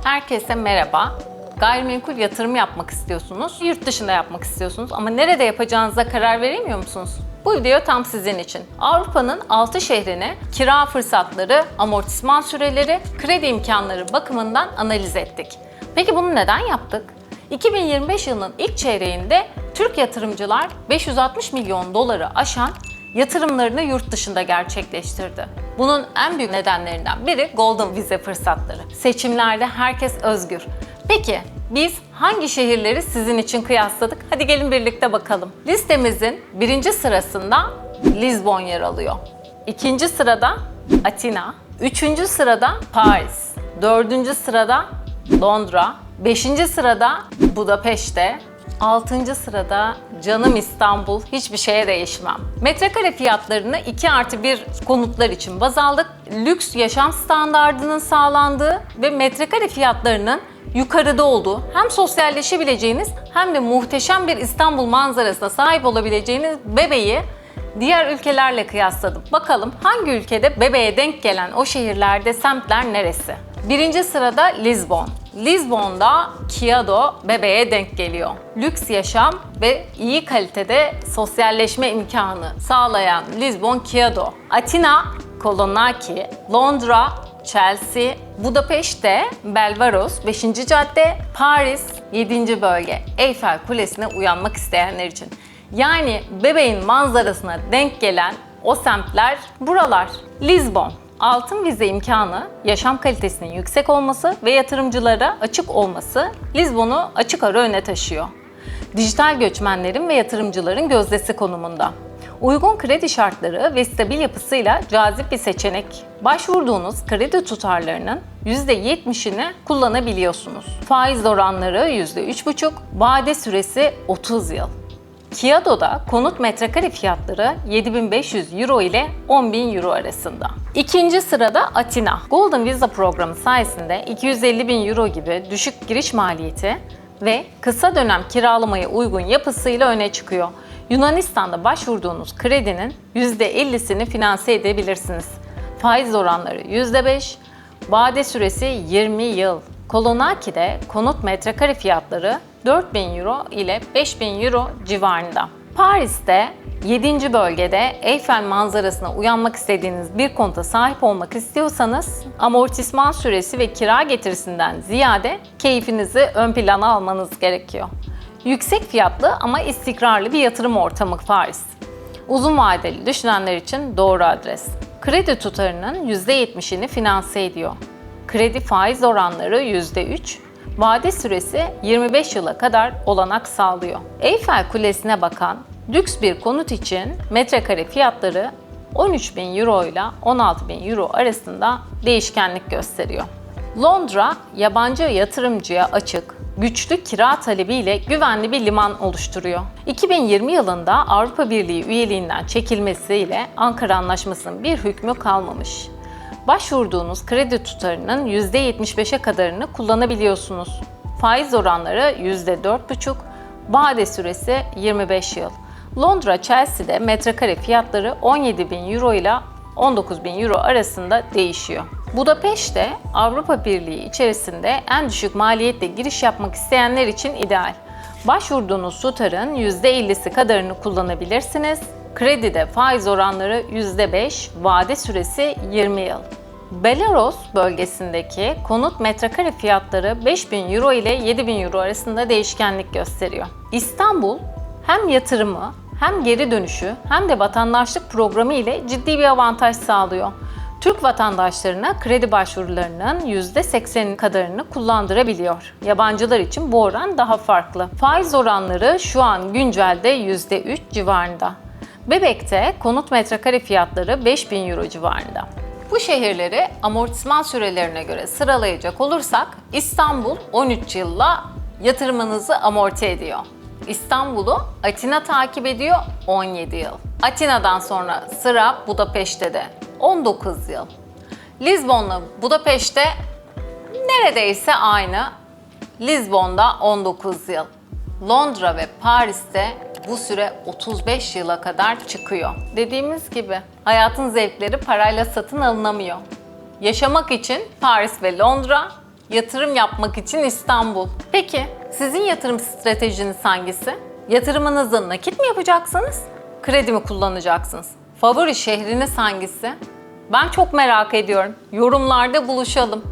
Herkese merhaba. Gayrimenkul yatırım yapmak istiyorsunuz, yurt dışında yapmak istiyorsunuz ama nerede yapacağınıza karar veremiyor musunuz? Bu video tam sizin için. Avrupa'nın 6 şehrini kira fırsatları, amortisman süreleri, kredi imkanları bakımından analiz ettik. Peki bunu neden yaptık? 2025 yılının ilk çeyreğinde Türk yatırımcılar 560 milyon doları aşan yatırımlarını yurt dışında gerçekleştirdi. Bunun en büyük nedenlerinden biri Golden Vize fırsatları. Seçimlerde herkes özgür. Peki biz hangi şehirleri sizin için kıyasladık? Hadi gelin birlikte bakalım. Listemizin birinci sırasında Lisbon yer alıyor. İkinci sırada Atina. Üçüncü sırada Paris. Dördüncü sırada Londra. Beşinci sırada Budapeşte. 6. sırada canım İstanbul hiçbir şeye değişmem. Metrekare fiyatlarını 2 artı 1 konutlar için baz aldık. Lüks yaşam standardının sağlandığı ve metrekare fiyatlarının yukarıda olduğu hem sosyalleşebileceğiniz hem de muhteşem bir İstanbul manzarasına sahip olabileceğiniz bebeği diğer ülkelerle kıyasladım. Bakalım hangi ülkede bebeğe denk gelen o şehirlerde semtler neresi? Birinci sırada Lisbon. Lisbon'da Kiado bebeğe denk geliyor. Lüks yaşam ve iyi kalitede sosyalleşme imkanı sağlayan Lisbon Kiado. Atina Kolonaki, Londra Chelsea, Budapeşte, Belvaros 5. cadde, Paris 7. bölge. Eyfel Kulesi'ne uyanmak isteyenler için. Yani bebeğin manzarasına denk gelen o semtler buralar. Lisbon, altın vize imkanı, yaşam kalitesinin yüksek olması ve yatırımcılara açık olması Lisbon'u açık ara öne taşıyor. Dijital göçmenlerin ve yatırımcıların gözdesi konumunda. Uygun kredi şartları ve stabil yapısıyla cazip bir seçenek. Başvurduğunuz kredi tutarlarının %70'ini kullanabiliyorsunuz. Faiz oranları %3,5, vade süresi 30 yıl. Kiado'da konut metrekare fiyatları 7500 euro ile 10.000 euro arasında. İkinci sırada Atina. Golden Visa programı sayesinde 250 bin euro gibi düşük giriş maliyeti ve kısa dönem kiralamaya uygun yapısıyla öne çıkıyor. Yunanistan'da başvurduğunuz kredinin %50'sini finanse edebilirsiniz. Faiz oranları %5, vade süresi 20 yıl. Kolonaki'de konut metrekare fiyatları 4000 euro ile 5000 euro civarında. Paris'te 7. bölgede Eyfel manzarasına uyanmak istediğiniz bir konuta sahip olmak istiyorsanız amortisman süresi ve kira getirisinden ziyade keyfinizi ön plana almanız gerekiyor. Yüksek fiyatlı ama istikrarlı bir yatırım ortamı Paris. Uzun vadeli düşünenler için doğru adres. Kredi tutarının %70'ini finanse ediyor. Kredi faiz oranları %3, vade süresi 25 yıla kadar olanak sağlıyor. Eyfel Kulesi'ne bakan lüks bir konut için metrekare fiyatları 13 bin euro ile 16 bin euro arasında değişkenlik gösteriyor. Londra, yabancı yatırımcıya açık, güçlü kira talebiyle güvenli bir liman oluşturuyor. 2020 yılında Avrupa Birliği üyeliğinden çekilmesiyle Ankara Anlaşması'nın bir hükmü kalmamış. Başvurduğunuz kredi tutarının %75'e kadarını kullanabiliyorsunuz. Faiz oranları %4,5, vade süresi 25 yıl. Londra Chelsea'de metrekare fiyatları 17 bin euro ile 19 bin euro arasında değişiyor. Budapeşte Avrupa Birliği içerisinde en düşük maliyetle giriş yapmak isteyenler için ideal. Başvurduğunuz tutarın %50'si kadarını kullanabilirsiniz. Kredide faiz oranları %5, vade süresi 20 yıl. Belarus bölgesindeki konut metrekare fiyatları 5000 euro ile 7000 euro arasında değişkenlik gösteriyor. İstanbul hem yatırımı hem geri dönüşü hem de vatandaşlık programı ile ciddi bir avantaj sağlıyor. Türk vatandaşlarına kredi başvurularının %80 kadarını kullandırabiliyor. Yabancılar için bu oran daha farklı. Faiz oranları şu an güncelde %3 civarında. Bebek'te konut metrekare fiyatları 5000 euro civarında. Bu şehirleri amortisman sürelerine göre sıralayacak olursak İstanbul 13 yılla yatırımınızı amorti ediyor. İstanbul'u Atina takip ediyor 17 yıl. Atina'dan sonra sıra Budapeşte'de 19 yıl. Lizbon'la Budapeşte neredeyse aynı. Lizbon'da 19 yıl. Londra ve Paris'te bu süre 35 yıla kadar çıkıyor. Dediğimiz gibi hayatın zevkleri parayla satın alınamıyor. Yaşamak için Paris ve Londra, Yatırım yapmak için İstanbul. Peki sizin yatırım stratejiniz hangisi? Yatırımınızı nakit mi yapacaksınız? Kredi mi kullanacaksınız? Favori şehriniz hangisi? Ben çok merak ediyorum. Yorumlarda buluşalım.